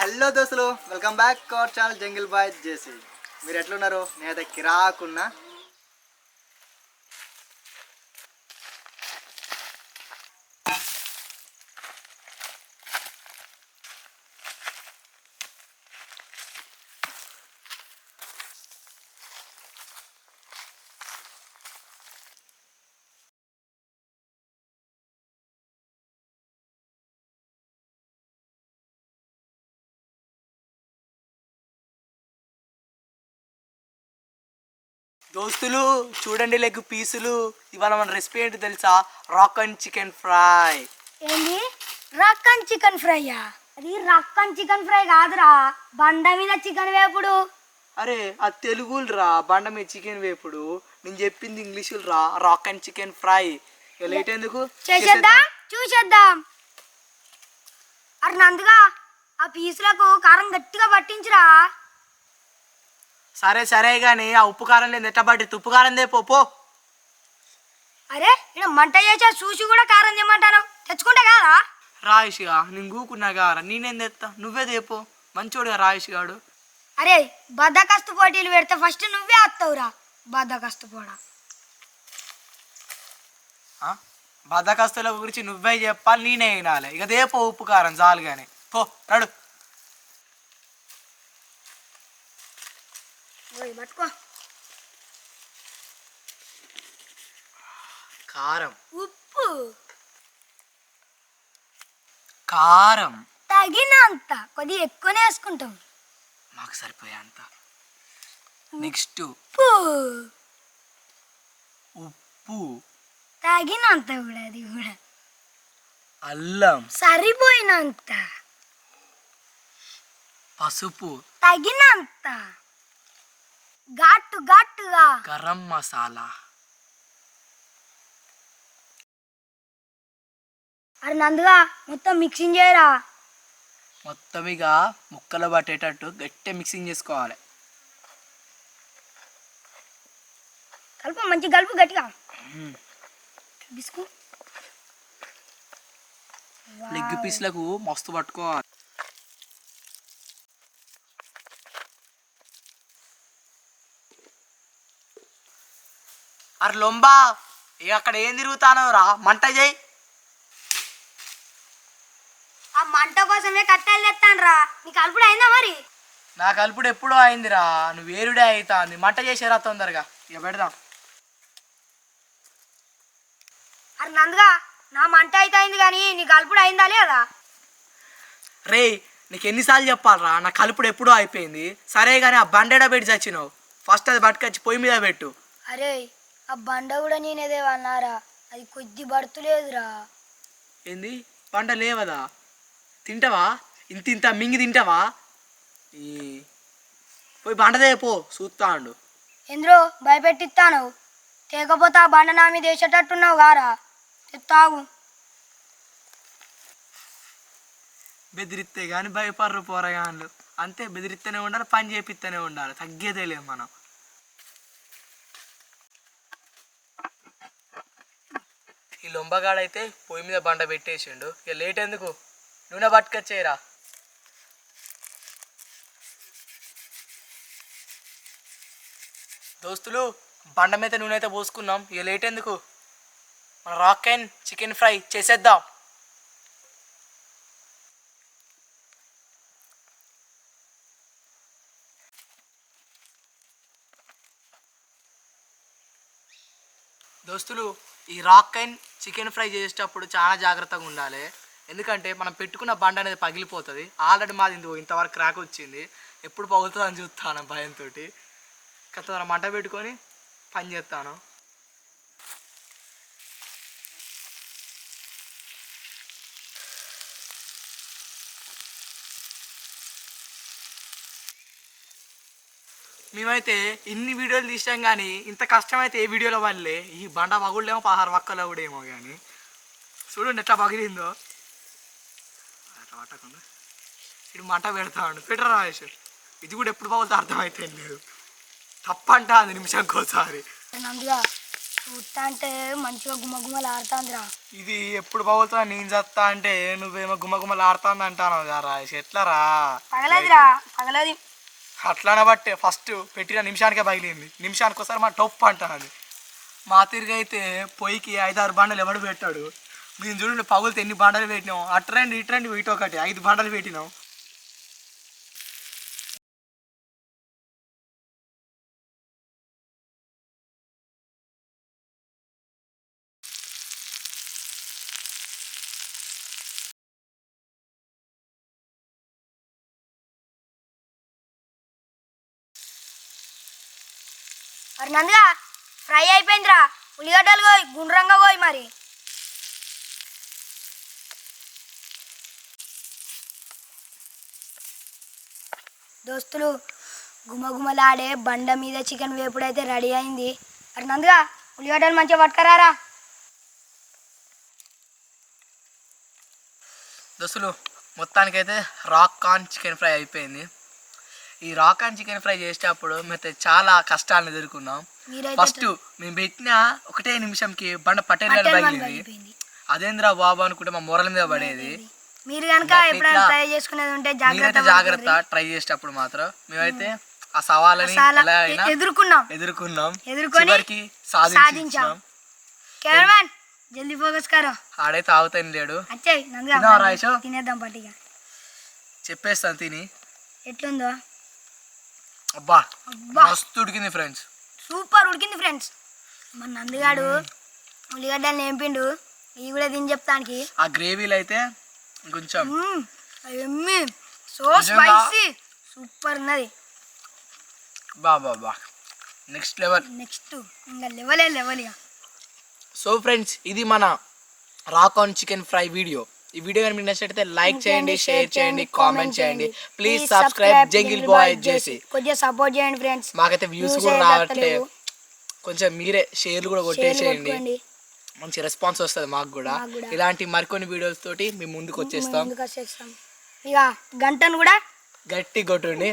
Hello దోస్తులు welcome back our channel jungle boy JC. మీరు ఎట్లున్నారు? నేనైతే కిరాకున్నా. దోస్తులు చూడండి లెగ్ పీసులు. ఇవాళ మన రెసిపీ ఏంటి తెలుసా? Rock and chicken fry. ఏంది? రక్కన్ చికెన్ ఫ్రైయా? అది రక్కన్ చికెన్ ఫ్రై కాదురా. బండ మీద చికెన్ వేపుడు. అరే అది తెలుగులు రా బండ మీద చికెన్ వేపుడు. నేను చెప్పింది ఇంగ్లీషులు రా రాక్ అండ్ చికెన్ ఫ్రై. ఇక లేట్ ఎందుకు? చేసేద్దాం. చూసేద్దాం. అరే నందుగా ఆ పీసులకు కారం గట్టిగా పట్టించురా. సరే సరే కానీ ఆ ఉప్పు కారం లేదు ఎట్ట పట్టి ఉప్పు కారం దే పో అరే ఇక్కడ మంట చేసా చూసి కూడా కారం తెమ్మంటాను తెచ్చుకుంటా కాదా? రాయిష్గా నేను గూకున్నా కారా? నేనేం తెస్తా నువ్వే దేపో మంచోడుగా రాయిష్ గాడు. అరే బద్దకస్తు పోటీలు పెడితే ఫస్ట్ నువ్వే వస్తావురా బద్దకస్తు పోడా ఆ? బద్దకస్తుల గురించి నువ్వే చెప్పాలి నేనే వినాలి. ఇక దేపో ఉప్పు కారం చాలు కానీ పో నడు. పట్టుకో. కారం. ఉప్పు. కారం. తగినంత. కొద్దిగా ఎక్కువనే వేసుకుంటాం. మాకు సరిపోయేంత నెక్స్ట్. ఉప్పు. ఉప్పు. తగినంత కూడా అది కూడా. అల్లం. సరిపోయినంత. పసుపు. తగినంత. ఘాటుగా. గరం మసాలా. అరే నందుగా మొత్తం మిక్సింగ్ చేయరా? మొత్తం ఇక ముక్కలు పట్టేటట్టు గట్టి మిక్సింగ్ చేసుకోవాలి. కలుపు మంచి కలుపు గట్టిగా. బిస్కు. లెగ్ పీస్లకు మస్తు పట్టుకోవాలి. అరే లొంబా ఇక అక్కడ ఏం తిరుగుతానో రా మంట చేయి. ఆ మంట కోసమే కట్టాలు తెస్తాను రా నీ కలుపుడు అయిందా మరి? నా కలుపుడు ఎప్పుడో అయిందిరా నువ్వు వేరుడే అవుతాంది మంట చేసేరా తొందరగా. ఇక పెడదాం. అరే నందుగా నా మంట అయితే అయింది కానీ నీ కలుపుడు అయిందా లేదా? రే నీకు ఎన్నిసార్లు చెప్పాలరా నా కలుపుడు ఎప్పుడో అయిపోయింది. సరే కానీ ఆ బండెడ పెట్టి చచ్చినావు. ఫస్ట్ అది పట్టుకొచ్చి పొయ్యి మీద పెట్టు. అరే ఆ బండ కూడా నేనేదే అన్నారా అది కొద్ది పడుతులేదురా ఏంది? పంట లేవదా? తింటావా? ఇంత ఇంత మింగి తింటావా? ఈ పోయి బండదే పో చూస్తాండు ఎందులో భయపెట్టిస్తాను తేకపోతే ఆ బండ నా మీద వేసేటట్టున్నావు గారా. తాగు. బెదిరిస్తే కానీ భయపడరు పోరగాన్లు అంతే బెదిరిస్తూనే ఉండాలి పని చేపిస్తూనే ఉండాలి. తగ్గేదే లేదు మనం. లొంబగాడైతే పొయ్యి మీద బండ పెట్టేసిండు. ఇక లేట్ ఎందుకు? నూనె పట్టుకొచ్చేయరా. దోస్తులు బండ మీద నూనె అయితే పోసుకున్నాం. ఇక లేట్ ఎందుకు? మన రాక్ అండ్ చికెన్ ఫ్రై చేసేద్దాం. దోస్తులు ఈ రాక్ అండ్ చికెన్ ఫ్రై చేసేటప్పుడు చాలా జాగ్రత్తగా ఉండాలి. ఎందుకంటే మనం పెట్టుకున్న బండ అనేది పగిలిపోతుంది. ఆల్రెడీ మాది ఇందులో ఇంతవరకు క్రాక్ వచ్చింది. ఎప్పుడు పగులుతుంది అని చూస్తాను భయంతో కథ మంట పెట్టుకొని పని చేస్తాను మేమైతే ఇన్ని వీడియోలు తీసాం కానీ ఇంత కష్టమైతే ఏ వీడియోలో వల్లే ఈ బండ పగుళ్ళేమో పదహారు వక్కలో కూడా ఏమో కానీ చూడండి ఎట్లా పగిలిందో. అట్లా పట్టకుండా. ఇటు మంట పెడతాడు పెట్టరా రాజేష్? ఇది కూడా ఎప్పుడు పగులుతా అర్థమైతే లేదు. తప్పంట అది నిమిషంకి ఒకసారి. నందుగా చూస్తా అంటే మంచిగా గుమ్మ గుమ్మలు ఆడుతాందిరా ఇది ఎప్పుడు పగులుతా నేను చస్తా అంటే నువ్వేమో గుమ్మ గుమ్మలు ఆడుతుంది అంటాను రా? ఎట్లరా పగలదిరా పగలది. అట్లానే బట్టే ఫస్ట్ పెట్టిన నిమిషానికే పగిలింది. నిమిషానికి ఒకసారి మా టొప్పు అంటాను మా తిరిగి అయితే పొయ్యికి ఐదారు బండలు ఎవడు పెట్టాడు? మేము చూడండి పగులతో ఎన్ని బండలు పెట్టినాం. అట్రండి రెండు ఇటు ఒకటి ఐదు బండలు పెట్టినాం. మరి నందుగా ఫ్రై అయిపోయిందిరా. ఉల్లిగడ్డలు పోయి గుండ్రంగా పోయి మరి. దోస్తులు గుమగుమలాడే బండ మీద చికెన్ వేపుడైతే రెడీ అయింది. మరి నందుగా ఉల్లిగడ్డలు మంచిగా పట్టుకరారా? దోస్తులు మొత్తానికైతే రాక్ కార్న్ చికెన్ ఫ్రై అయిపోయింది. ఈ రాక్ కార్న్ చికెన్ ఫ్రై చేసేటప్పుడు మేము చాలా కష్టాలను ఎదుర్కొన్నాం. ఫస్ట్ మేము పెట్టిన ఒకటే నిమిషంకి బండ మన పగిలింది. అదేంద్రా బాబు అనుకుంటే మా మొరల మీద పడేది. మీరు కనుక ఎప్పుడైనా ట్రై చేసుకునేది ఉంటే జాగ్రత్త జాగ్రత్త ట్రై చేసేటప్పుడు మాత్రం మేమైతే ఆ సవాళ్ళని ఎలా అయినా ఎదుర్కొన్నాం. ఎదుర్కొన్నాం. ఎదుర్కొని సాధించాం. కెమెరామ్యాన్ జల్దీ ఫోకస్ కరో ఆడైతే ఆగుతాని లేడు? తినేద్దాం పట్టిగా. చెప్పేస్తాను తిని. ఎట్లుందో? అబ్బా మస్తు ఉడికింది ఫ్రెండ్స్ సూపర్ ఉడికింది ఫ్రెండ్స్ మన నందిగాడు ఉల్లిగడ్డలు నేంపిండు ఇవి కూడా తిని చెప్తానికి. ఆ గ్రేవీలు అయితే కొంచెం మ్మ్. ఎమ్మి సో? స్పైసీ సూపర్ ఉన్నది. బా బా బా. నెక్స్ట్ లెవెల్ నెక్స్ట్ ఇంకా లెవలే లెవెల్ ఇక. సో ఫ్రెండ్స్ ఇది మన rock on chicken fry video. ఈ వీడియో కనుక మీకు నచ్చినట్లయితే లైక్ చేయండి షేర్ చేయండి కామెంట్ చేయండి. Please subscribe jungle boy JC కొద్దిగా సపోర్ట్ చేయండి ఫ్రెండ్స్ మాకైతే వ్యూస్ కూడా రావట్లేదు. కొంచెం మీరే షేర్లు కూడా కొట్టేసేయండి. మంచి రెస్పాన్స్ వస్తుంది మాకు కూడా. ఇలాంటి మరికొన్ని వీడియోస్ తోటి మేము ముందుకు వచ్చేస్తాం. ఇక గంటను కూడా గట్టి కొట్టండి.